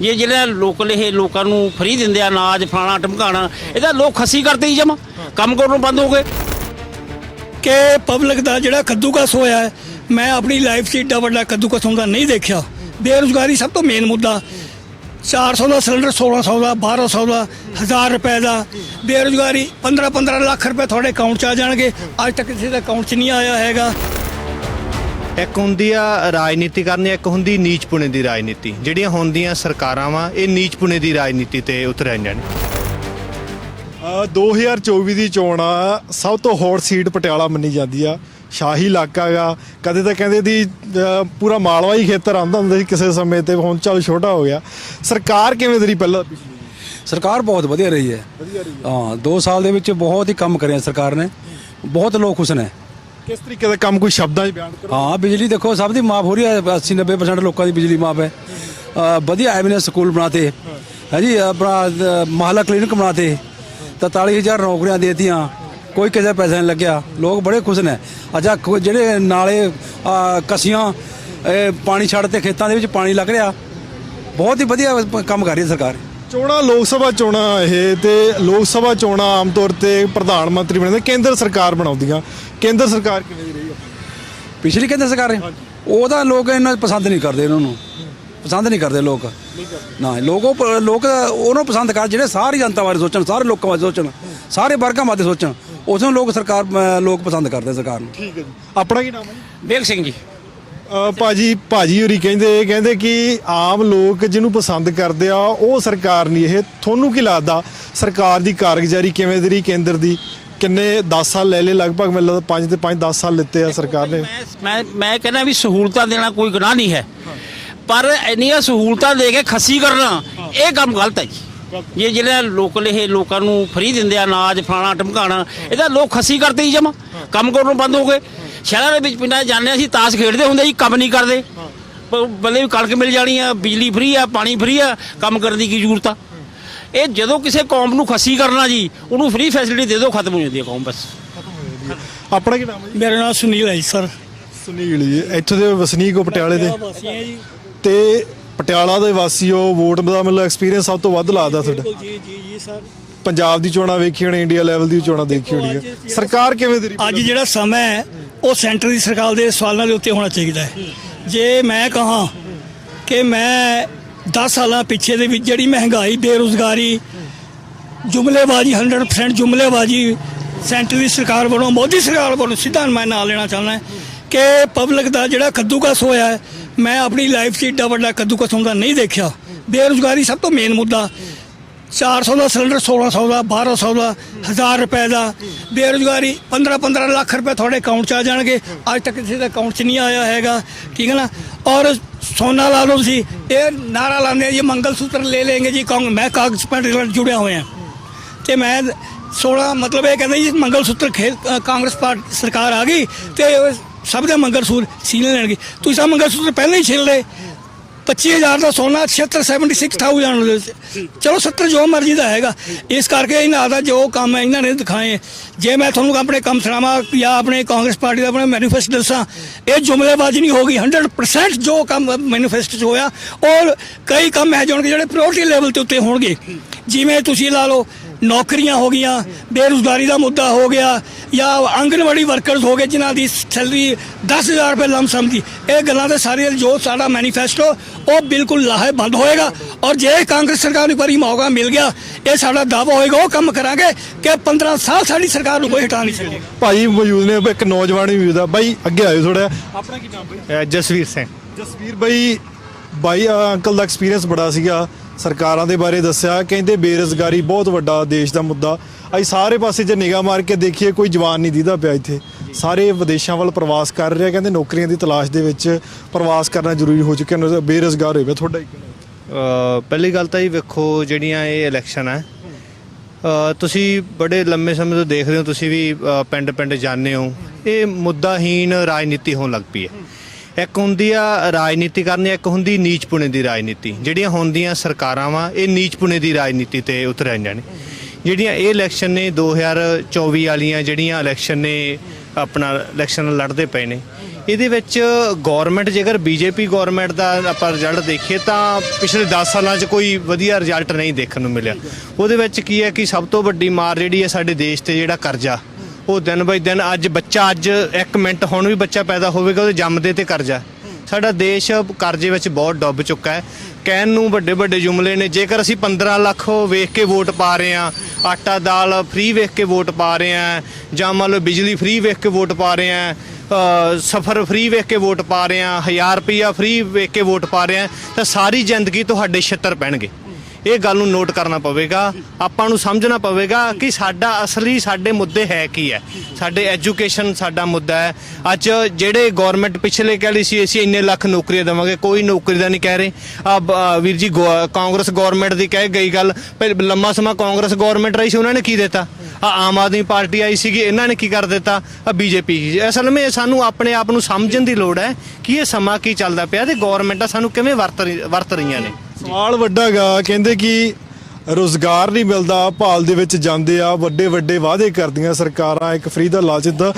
ਜੇ ਜਿਹੜੇ ਲੋਕਲ ਇਹ ਲੋਕਾਂ ਨੂੰ ਫ੍ਰੀ ਦਿੰਦੇ ਆ, ਅਨਾਜ ਫਲਾਣਾ ਟਮਕਾਣਾ ਇਹਦਾ ਲੋਕ ਖੱਸੀ ਕਰਦੇ ਹੀ ਜਮਾ। ਕੰਮ ਕਰਨੋਂ ਬੰਦ ਹੋ ਗਏ। ਕਿ ਪਬਲਿਕ ਦਾ ਜਿਹੜਾ ਕੱਦੂਕਸ ਹੋਇਆ ਹੈ, ਮੈਂ ਆਪਣੀ ਲਾਈਫ 'ਚ ਏਡਾ ਵੱਡਾ ਕੱਦੂਕਸ ਹੁੰਦਾ ਨਹੀਂ ਦੇਖਿਆ। ਬੇਰੁਜ਼ਗਾਰੀ ਸਭ ਤੋਂ ਮੇਨ ਮੁੱਦਾ। 400 ਦਾ ਸਿਲੰਡਰ 1600 ਦਾ 1200 ਦਾ 1000 ਰੁਪਏ ਦਾ। ਬੇਰੁਜ਼ਗਾਰੀ 15 15 ਲੱਖ ਰੁਪਏ ਤੁਹਾਡੇ ਅਕਾਊਂਟ 'ਚ ਆ ਜਾਣਗੇ। ਅੱਜ ਤੱਕ ਕਿਸੇ ਦੇ ਅਕਾਊਂਟ 'ਚ ਨਹੀਂ ਆਇਆ ਹੈਗਾ। ਇੱਕ ਹੁੰਦੀ ਆ ਰਾਜਨੀਤੀ ਕਰਨੀ ਇੱਕ ਹੁੰਦੀ ਨੀਚ ਪੁਣੇ ਦੀ ਰਾਜਨੀਤੀ। ਜਿਹੜੀਆਂ ਹੁੰਦੀਆਂ ਸਰਕਾਰਾਂ ਵਾ ਇਹ ਨੀਚ ਪੁਣੇ ਦੀ ਰਾਜਨੀਤੀ ਤੇ ਉਤਰ ਆਈਆਂ ਨੇ ਅ, 2024 ਦੀ ਚੋਣ ਆ ਸਭ ਤੋਂ ਹੌਟ ਸੀਟ ਪਟਿਆਲਾ ਮੰਨੀ ਜਾਂਦੀ ਆ। ਸ਼ਾਹੀ ਇਲਾਕਾ ਗਾ ਕਦੇ ਤਾਂ ਕਹਿੰਦੇ ਦੀ ਪੂਰਾ ਮਾਲਵਾ ਹੀ ਖੇਤਰ ਆਉਂਦਾ ਹੁੰਦਾ ਸੀ ਕਿਸੇ ਸਮੇਂ ਤੇ ਹੁਣ ਚੱਲ ਛੋਟਾ ਹੋ ਗਿਆ। ਸਰਕਾਰ ਕਿਵੇਂ ਦੀ ਰਹੀ ਪਹਿਲਾਂ ਪਿਛਲੀ ਸਰਕਾਰ ਬਹੁਤ ਵਧੀਆ ਰਹੀ ਹੈ। ਹਾਂ। 2 ਸਾਲ ਦੇ ਵਿੱਚ ਬਹੁਤ ਹੀ ਕੰਮ ਕਰਿਆ ਸਰਕਾਰ ਨੇ। ਬਹੁਤ ਲੋਕ ਖੁਸ਼ ਨੇ। ਕਿਸ ਤਰੀਕੇ ਦਾ ਕੰਮ ਕੋਈ ਸ਼ਬਦਾਂ 'ਚ ਬਿਆਨ ਕਰੋ? ਹਾਂ ਬਿਜਲੀ ਦੇਖੋ ਸਭ ਦੀ ਮਾਫ ਹੋ ਰਹੀ ਹੈ 80 90% ਲੋਕਾਂ ਦੀ ਬਿਜਲੀ ਮਾਫ ਹੈ। ਅ, ਵਧੀਆ ਐਮਐਨਐਸ ਸਕੂਲ ਬਣਾਤੇ। ਹੈ ਜੀ ਆਪਣਾ ਅ, ਮਹੱਲਾ ਕਲੀਨਿਕ ਬਣਾਤੇ। 43000 ਨੌਕਰੀਆਂ ਦੇਤੀਆਂ। ਕੋਈ ਕਿਸੇ ਦਾ ਪੈਸਾ ਨਹੀਂ ਲੱਗਿਆ। ਲੋਕ ਬੜੇ ਖੁਸ਼ ਨੇ। ਅੱਛਾ ਕੋ- ਜਿਹੜੇ ਨਾਲੇ ਅ, ਕਸੀਆਂ ਇਹ ਪਾਣੀ ਛੱਡ ਤੇ ਖੇਤਾਂ ਦੇ ਵਿੱਚ ਪਾਣੀ ਲੱਗ ਰਿਹਾ। ਬਹੁਤ ਹੀ ਵਧੀਆ ਕੰਮ ਕਰ ਰਹੀ ਹੈ ਸਰਕਾਰ। ਚੋਣਾਂ ਲੋਕ ਸਭਾ ਚੋਣਾਂ ਇਹ ਤੇ ਲੋਕ ਸਭਾ ਚੋਣਾਂ ਆਮ ਤੌਰ ਤੇ ਪ੍ਰਧਾਨ ਮੰਤਰੀ ਬਣਦੇ ਕੇਂਦਰ ਸਰਕਾਰ ਬਣਾਉਂਦੀਆਂ। ਕੇਂਦਰ ਸਰਕਾਰ ਕਿਵੇਂ ਦੀ ਰਹੀ ਪਿਛਲੀ ਕੇਂਦਰ ਸਰਕਾਰ ਨੇ? ਉਹਦਾ ਲੋਕ ਇੰਨਾ ਪਸੰਦ ਨਹੀਂ ਕਰਦੇ ਇਹਨਾਂ ਨੂੰ। ਪਸੰਦ ਨਹੀਂ ਕਰਦੇ ਲੋਕ। ਨਾ ਲੋਕ ਉਹ ਪ- ਲੋਕ ਉਹਨੂੰ ਪਸੰਦ ਕਰ ਜਿਹੜੇ ਸਾਰੀ ਜਨਤਾ ਬਾਰੇ ਸੋਚਣ ਸਾਰੇ ਲੋਕਾਂ ਬਾਰੇ ਸੋਚਣ ਸਾਰੇ ਵਰਗਾਂ ਬਾਰੇ ਸੋਚਣ ਉਸ ਨੂੰ ਲੋਕ ਸਰਕਾਰ ਲੋਕ ਪਸੰਦ ਕਰਦੇ ਸਰਕਾਰ ਨੂੰ। ਠੀਕ ਹੈ ਜੀ। ਆਪਣਾ ਕੀ ਨਾਮ ਹੈ ਜੀ? ਬੇਗ ਸਿੰਘ ਜੀ। ਭਾਜੀ ਭਾਜੀ ਹੋਰੀ ਕਹਿੰਦੇ ਕਹਿੰਦੇ ਕਿ ਆਮ ਲੋਕ ਜਿਹਨੂੰ ਪਸੰਦ ਕਰਦੇ ਆ, ਉਹ ਸਰਕਾਰ ਨਹੀਂ, ਇਹ ਤੁਹਾਨੂੰ ਕੀ ਲੱਗਦਾ? ਸਰਕਾਰ ਦੀ ਕਾਰਗੁਜ਼ਾਰੀ ਕਿਵੇਂ ਦੀ ਰਹੀ ਕੇਂਦਰ ਦੀ? ਕਿੰਨੇ 10 ਸਾਲ ਲੈ ਲਏ, ਲਗਭਗ ਮੈਨੂੰ ਲੱਗਦਾ 5 ਤੇ 5 10 ਸਾਲ ਲਿੱਤੇ ਆ ਸਰਕਾਰ ਨੇ। ਮੈਂ ਮੈਂ ਕਹਿੰਦਾ ਵੀ ਸਹੂਲਤਾਂ ਦੇਣਾ ਕੋਈ ਗੁਨਾਹ ਨਹੀਂ ਹੈ। ਪਰ ਇੰਨੀਆਂ ਸਹੂਲਤਾਂ ਦੇ ਕੇ ਖੱਸੀ ਕਰਨਾ, ਇਹ ਕੰਮ ਗਲਤ ਹੈ ਜੀ। ਜੇ ਜਿਹੜਾ ਲੋਕਲ ਇਹ ਲੋਕਾਂ ਨੂੰ ਫਰੀ ਦਿੰਦੇ ਆ, ਅਨਾਜ ਫਲਾਣਾ ਟਮਕਾਣਾ ਇਹਦਾ ਲੋਕ ਖੱਸੀ ਕਰਦੇ ਹੀ ਜਮਾ। ਕੰਮ ਕਰਨੋਂ ਬੰਦ ਹੋ ਗਏ। ਸ਼ਹਿਰਾਂ ਦੇ ਵਿੱਚ ਪਿੰਡਾਂ 'ਚ ਜਾਂਦੇ ਅਸੀਂ ਤਾਸ਼ ਖੇਡਦੇ ਹੁੰਦੇ ਜੀ ਕੰਮ ਨਹੀਂ ਕਰਦੇ। ਬ- ਬੱਲੇ ਵੀ ਕਣਕ ਮਿਲ ਜਾਣੀ ਆ ਬਿਜਲੀ ਫ੍ਰੀ ਆ ਪਾਣੀ ਫ੍ਰੀ ਆ ਕੰਮ ਕਰਨ ਦੀ ਕੀ ਜ਼ਰੂਰਤ ਆ? ਇਹ ਜਦੋਂ ਕਿਸੇ ਕੌਮ ਨੂੰ ਖੱਸੀ ਕਰਨਾ ਜੀ ਉਹਨੂੰ ਫ੍ਰੀ ਫੈਸਿਲਿਟੀ ਦੇ ਦਿਓ ਖਤਮ ਹੋ ਜਾਂਦੀ ਹੈ ਕੌਮ ਬਸ। ਆਪਣਾ ਕੀ ਨਾਮ ਹੈ ਜੀ? ਮੇਰਾ ਨਾਮ ਸੁਨੀਲ ਹੈ ਜੀ ਸਰ। ਸੁਨੀਲ ਜੀ ਇੱਥੋਂ ਦੇ ਵਸਨੀਕ ਹੋ ਪਟਿਆਲੇ ਦੇ? ਵਾਸੀ ਜੀ। ਤੇ ਪਟਿਆਲਾ ਦੇ ਵਾਸੀਓ ਵੋਟ ਦਾ ਮਤਲਬ ਐਕਸਪੀਰੀਅੰਸ ਸਭ ਤੋਂ ਵੱਧ ਲੱਗਦਾ ਤੁਹਾਡਾ? ਜੀ ਜੀ ਜੀ ਸਰ। ਪੰਜਾਬ ਦੀ ਚੋਣਾਂ ਵੇਖੀ ਹੋਣੀ ਇੰਡੀਆ ਲੈਵਲ ਦੀ ਚੋਣਾਂ ਦੇਖੀ ਹੋਣੀ ਹੈ ਸਰਕਾਰ ਕਿਵੇਂ ਦੀ ਰਹੀ ਅੱਜ ਜਿਹੜਾ ਸਮਾਂ ਹੈ ਉਹ ਸੈਂਟਰ ਦੀ ਸਰਕਾਰ ਦੇ ਸਵਾਲਾਂ ਦੇ ਉੱਤੇ ਹੋਣਾ ਚਾਹੀਦਾ ਹੈ। ਜੇ ਮੈਂ ਕਹਾਂ ਕਿ ਮੈਂ 10 ਸਾਲਾਂ ਪਿੱਛੇ ਦੇ ਵਿੱਚ ਜਿਹੜੀ ਮਹਿੰਗਾਈ, ਬੇਰੁਜ਼ਗਾਰੀ, ਜੁਮਲੇਬਾਜ਼ੀ 100% ਜੁਮਲੇਬਾਜ਼ੀ ਸੈਂਟਰ ਦੀ ਸਰਕਾਰ ਵੱਲੋਂ, ਮੋਦੀ ਸਰਕਾਰ ਵੱਲੋਂ ਸਿੱਧਾ ਮੈਂ ਨਾਂ ਲੈਣਾ ਚਾਹੁੰਦਾ ਕਿ ਪਬਲਿਕ ਦਾ ਜਿਹੜਾ ਕੱਦੂਕਸ ਹੋਇਆ ਮੈਂ ਆਪਣੀ ਲਾਈਫ 'ਚ ਏਡਾ ਵੱਡਾ ਕੱਦੂਕਸ ਹੁੰਦਾ ਨਹੀਂ ਦੇਖਿਆ। ਬੇਰੁਜ਼ਗਾਰੀ ਸਭ ਤੋਂ ਮੇਨ ਮੁੱਦਾ। 400 ਦਾ ਸਿਲੰਡਰ 1600 ਦਾ 1200 ਦਾ 1000 ਰੁਪਏ ਦਾ। ਬੇਰੁਜ਼ਗਾਰੀ 15 15 ਲੱਖ ਰੁਪਏ ਤੁਹਾਡੇ ਅਕਾਊਂਟ 'ਚ ਆ ਜਾਣਗੇ। ਅੱਜ ਤੱਕ ਕਿਸੇ ਦੇ ਅਕਾਊਂਟ 'ਚ ਨਹੀਂ ਆਇਆ ਹੈਗਾ। ਠੀਕ ਹੈ ਨਾ? ਔਰ ਸੋਨਾ ਲਾ ਲਓ ਤੁਸੀਂ। ਇਹ ਨਾਰਾ ਲਾਉਂਦੇ ਜੀ ਮੰਗਲ ਸੂਤਰ ਲੈ ਲੈਣਗੇ ਜੀ ਕਾਂਗ ਮੈਂ ਕਾਗਜ਼ ਪਰ ਜੁੜਿਆ ਹੋਇਆ। ਤੇ ਮੈਂ 16 ਮਤਲਬ ਇਹ ਕਹਿੰਦੇ ਜੀ ਮੰਗਲ ਸੂਤਰ ਕਾਂਗਰਸ ਪਾਰਟੀ ਸਰਕਾਰ ਆ ਗਈ ਤੇ ਸਭ ਦੇ ਮੰਗਲ ਸੂਤਰ ਛੀਨ ਲੈਣਗੇ। ਤੁਸੀਂ ਤਾਂ ਮੰਗਲ ਸੂਤਰ ਪਹਿਲਾਂ ਹੀ ਛਿਲ ਲਏ। 25000 ਦਾ ਸੋਨਾ 76 76000 ਚਲੋ 70 ਜੋ ਮਰਜ਼ੀ ਦਾ ਹੈਗਾ ਇਸ ਕਰਕੇ ਇਹਨਾਂ ਦਾ ਜੋ ਕੰਮ ਇਹਨਾਂ ਨੇ ਦਿਖਾਏ ਜੇ ਮੈਂ ਤੁਹਾਨੂੰ ਆਪਣੇ ਕੰਮ ਸੁਣਾਵਾਂ ਜਾਂ ਆਪਣੇ ਕਾਂਗਰਸ ਪਾਰਟੀ ਦਾ ਆਪਣਾ ਮੈਨੀਫੈਸਟੋ ਦੱਸਾਂ ਇਹ ਜੁਮਲੇਬਾਜ਼ੀ ਨਹੀਂ ਹੋਗੀ 100% ਜੋ ਕੰਮ ਮੈਨੀਫੈਸਟੋ 'ਚ ਹੋਇਆ ਔਰ ਕਈ ਕੰਮ ਹੈ ਹੋਣਗੇ ਜਿਹੜੇ ਪ੍ਰਾਇੋਰਟੀ ਲੈਵਲ ਤੇ ਉੱਤੇ ਹੋਣਗੇ ਜਿਵੇਂ ਤੁਸੀਂ ਲਾ ਲਓ ਨੌਕਰੀਆਂ ਹੋ ਗਈਆਂ ਬੇਰੁਜ਼ਗਾਰੀ ਦਾ ਮੁੱਦਾ ਹੋ ਗਿਆ ਜਾਂ ਆਂਗਨਵਾੜੀ ਵਰਕਰਸ ਹੋ ਗਏ ਜਿਨ੍ਹਾਂ ਦੀ ਸੈਲਰੀ 10000 ਰੁਪਏ ਲਮਸਮ ਦੀ। ਇਹ ਗੱਲਾਂ ਤੇ ਸਾਰੇ ਜੋ ਸਾਡਾ ਮੈਨੀਫੈਸਟੋ ਉਹ ਬਿਲਕੁਲ ਲਾਹੇ ਬੰਦ ਹੋਏਗਾ। ਔਰ ਜੇ ਕਾਂਗਰਸ ਸਰਕਾਰ ਨੂੰ ਵਾਰੀ ਮੌਕਾ ਮਿਲ ਗਿਆ ਇਹ ਸਾਡਾ ਦਾਅਵਾ ਹੋਏਗਾ ਉਹ ਕੰਮ ਕਰਾਂਗੇ ਕਿ 15 ਸਾਲ ਸਾਡੀ ਸਰਕਾਰ ਨੂੰ ਕੋਈ ਹਟਾ ਨਹੀਂ ਸਕੇਗਾ ਭਾਈ ਮੌਜੂਦ ਨੇ ਇੱਕ ਨੌਜਵਾਨ ਵੀ ਮੌਜੂਦ ਆ। ਬਾਈ ਅੱਗੇ ਆਇਓ ਥੋੜਾ ਆਪਣਾ ਕੀ ਨਾਮ ਬਾਈ ਜਸਵੀਰ ਸਿੰਘ। ਜਸਵੀਰ ਬਾਈ ਬਾਈ ਅੰਕਲ ਦਾ ਐਕਸਪੀਰੀਅੰਸ ਬੜਾ ਸੀਗਾ। ਸਰਕਾਰਾਂ ਦੇ ਬਾਰੇ ਦੱਸਿਆ, ਕਹਿੰਦੇ ਬੇਰੁਜ਼ਗਾਰੀ ਬਹੁਤ ਵੱਡਾ ਦੇਸ਼ ਦਾ ਮੁੱਦਾ। ਅਸੀਂ ਸਾਰੇ ਪਾਸੇ ਜੇ ਨਿਗਾਹ ਮਾਰ ਕੇ ਦੇਖੀਏ, ਕੋਈ ਜਵਾਨ ਨਹੀਂ ਦੀਦਾ ਪਿਆ ਇੱਥੇ। ਸਾਰੇ ਵਿਦੇਸ਼ਾਂ ਵੱਲ ਪ੍ਰਵਾਸ ਕਰ ਰਿਹਾ, ਕਹਿੰਦੇ ਨੌਕਰੀਆਂ ਦੀ ਤਲਾਸ਼ ਦੇ ਵਿੱਚ ਪ੍ਰਵਾਸ ਕਰਨਾ ਜ਼ਰੂਰੀ ਹੋ ਚੁੱਕਿਆ ਨੇ ਬੇਰੁਜ਼ਗਾਰ ਹੋਏ ਪਏ ਤੁਹਾਡਾ ਕੀ ਪਹਿਲੀ ਗੱਲ ਤਾਂ ਇਹ ਵੇਖੋ ਜਿਹੜੀਆਂ ਇਹ ਇਲੈਕਸ਼ਨ ਹੈ ਤੁਸੀਂ ਬੜੇ ਲੰਮੇ ਸਮੇਂ ਤੋਂ ਦੇਖ ਰਹੇ ਹੋ, ਤੁਸੀਂ ਵੀ ਪਿੰਡ ਪਿੰਡ ਜਾਂਦੇ ਹੋ। ਇਹ ਮੁੱਦਾਹੀਨ ਰਾਜਨੀਤੀ ਹੋਣ ਲੱਗ ਪਈ ਹੈ। ਇੱਕ ਹੁੰਦੀ ਆ ਰਾਜਨੀਤੀ ਕਰਨੀ, ਇੱਕ ਹੁੰਦੀ ਨੀਚ ਪੁਣੇ ਦੀ ਰਾਜਨੀਤੀ। ਜਿਹੜੀਆਂ ਹੁੰਦੀਆਂ ਸਰਕਾਰਾਂ ਵਾ, ਇਹ ਨੀਚ ਪੁਣੇ ਦੀ ਰਾਜਨੀਤੀ ਤੇ ਉਤਰ ਆਈਆਂ ਨੇ ਜਿਹੜੀਆਂ ਇਹ ਇਲੈਕਸ਼ਨ ਨੇ 2024 ਵਾਲੀਆਂ ਜਿਹੜੀਆਂ ਇਲੈਕਸ਼ਨ ਨੇ, ਆਪਣਾ ਇਲੈਕਸ਼ਨ ਲੜਦੇ ਪਏ ਨੇ। ਇਹਦੇ ਵਿੱਚ ਗਵਰਨਮੈਂਟ ਜੇਕਰ ਬੀਜੇਪੀ ਗਵਰਨਮੈਂਟ ਦਾ ਆਪਾਂ ਰਿਜ਼ਲਟ ਦੇਖੀਏ, ਤਾਂ ਪਿਛਲੇ 10 ਸਾਲਾਂ 'ਚ ਕੋਈ ਵਧੀਆ ਰਿਜ਼ਲਟ ਨਹੀਂ ਦੇਖਣ ਨੂੰ ਮਿਲਿਆ। ਉਹਦੇ ਵਿੱਚ ਕੀ ਹੈ ਕਿ ਸਭ ਤੋਂ ਵੱਡੀ ਮਾਰ ਜਿਹੜੀ ਹੈ ਸਾਡੇ ਦੇਸ਼ ਤੇ ਜਿਹੜਾ ਕਰਜ਼ਾ ਉਹ ਦਿਨ ਬਾਈ ਦਿਨ ਅੱਜ ਬੱਚਾ ਅੱਜ 1 ਮਿੰਟ ਹੁਣ ਵੀ ਬੱਚਾ ਪੈਦਾ ਹੋਵੇਗਾ, ਉਹਦੇ ਜੰਮਦੇ ਤੇ ਕਰਜ਼ਾ ਸਾਡਾ ਦੇਸ਼ ਕਰਜ਼ੇ ਵਿੱਚ ਬਹੁਤ ਡੁੱਬ ਚੁੱਕਾ ਹੈ। ਕਹਿਣ ਨੂੰ ਵੱਡੇ ਵੱਡੇ ਜੁਮਲੇ ਨੇ, ਜੇਕਰ ਅਸੀਂ 15 ਲੱਖ ਵੇਖ ਕੇ ਵੋਟ ਪਾ ਰਹੇ ਆ ਆਟਾ ਦਾਲ ਫ੍ਰੀ ਵੇਖ ਕੇ ਵੋਟ ਪਾ ਰਹੇ ਆ ਜਾਂ ਮੰਨ ਲਓ ਬਿਜਲੀ ਫ੍ਰੀ ਵੇਖ ਕੇ ਵੋਟ ਪਾ ਰਹੇ ਆ ਸਫਰ ਫ੍ਰੀ ਵੇਖ ਕੇ ਵੋਟ ਪਾ ਰਹੇ ਆ 1000 ਰੁਪਿਆ ਫ੍ਰੀ ਵੇਖ ਕੇ ਵੋਟ ਪਾ ਰਹੇ ਆ ਤਾਂ ਸਾਰੀ ਜ਼ਿੰਦਗੀ ਤੁਹਾਡੇ ਛਿੱਤਰ ਪੈਣਗੇ। ਇਹ ਗੱਲ ਨੂੰ ਨੋਟ ਕਰਨਾ ਪਵੇਗਾ। ਆਪਾਂ ਨੂੰ ਸਮਝਣਾ ਪਵੇਗਾ ਕਿ ਸਾਡਾ ਅਸਲੀ ਸਾਡੇ ਮੁੱਦੇ ਹੈ ਕੀ ਹੈ। ਸਾਡੇ ਐਜੂਕੇਸ਼ਨ ਸਾਡਾ ਮੁੱਦਾ ਹੈ। ਅੱਜ ਜਿਹੜੇ ਗਵਰਨਮੈਂਟ ਪਿਛਲੇ ਕਹਿ ਲਈ ਸੀ, ਅਸੀਂ ਇੰਨੇ ਲੱਖ ਨੌਕਰੀਆਂ ਦੇਵਾਂਗੇ, ਕੋਈ ਨੌਕਰੀ ਦਾ ਨਹੀਂ ਕਹਿ ਰਹੇ। ਆ ਵੀਰ ਜੀ, ਗੋ- ਕਾਂਗਰਸ ਗਵਰਨਮੈਂਟ ਦੀ ਕਹਿ ਗਈ ਗੱਲ ਪਹਿਲੇ ਲੰਮਾ ਸਮਾਂ ਕਾਂਗਰਸ ਗਵਰਨਮੈਂਟ ਰਹੀ ਸੀ, ਉਹਨਾਂ ਨੇ ਕੀ ਦਿੱਤਾ? ਆ, ਆਮ ਆਦਮੀ ਪਾਰਟੀ ਆਈ ਸੀਗੀ, ਇਹਨਾਂ ਨੇ ਕੀ ਕਰ ਦਿੱਤਾ? ਆ, ਬੀਜੇਪੀ ਅਸਲ ਵਿੱਚ ਸਾਨੂੰ ਆਪਣੇ ਆਪ ਨੂੰ ਸਮਝਣ ਦੀ ਲੋੜ ਹੈ ਕਿ ਇਹ ਸਮਾਂ ਕੀ ਚੱਲਦਾ ਪਿਆ ਤੇ ਗਵਰਨਮੈਂਟਾਂ ਸਾਨੂੰ ਕਿਵੇਂ ਵਰਤ ਰਹੀ- ਵਰਤ ਰਹੀਆਂ ਨੇ। ਸਵਾਲ ਵੱਡਾ ਗਾ ਕਹਿੰਦੇ ਕਿ ਰੋਜ਼ਗਾਰ ਨਹੀਂ ਮਿਲਦਾ, ਭਾਲ ਦੇ ਵਿੱਚ ਜਾਂਦੇ ਆ, ਵੱਡੇ ਵੱਡੇ ਵਾਅਦੇ ਕਰਦੀਆਂ ਸਰਕਾਰਾਂ, ਇੱਕ ਫ੍ਰੀ ਦਾ ਲਾਲਚ ਦਿੰਦਾ